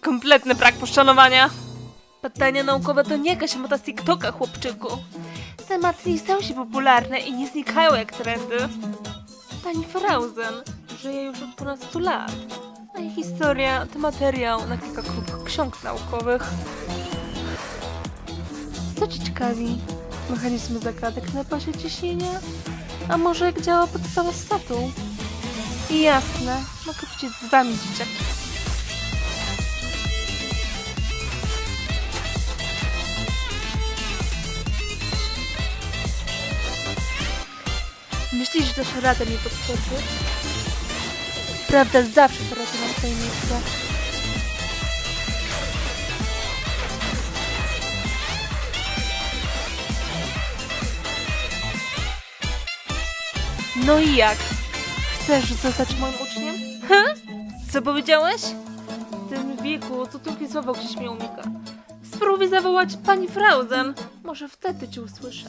Kompletny brak poszanowania. Badania naukowe to nie jakaś moda z TikToka, chłopczyku. Tematy nie stały się popularne i nie znikają jak trendy. Pani Frausen żyje już od 12 lat, a jej historia to materiał na kilka krótkich ksiąg naukowych. Co ci ciekawi? Mechanizmy zagadek na pasie ciśnienia? A może jak działa podstawa statu? Jasne, mogę być z wami, dzieciaki. Myślisz, że dasz radę mnie podskoczyć? Prawda zawsze teraz na swoje miejsce. No i jak? Chcesz zostać moim uczniem? Ha? Co powiedziałeś? W tym wieku to tylko słowo gdzieś mi umika. Spróbuj zawołać pani Frausen. Może wtedy cię usłyszę.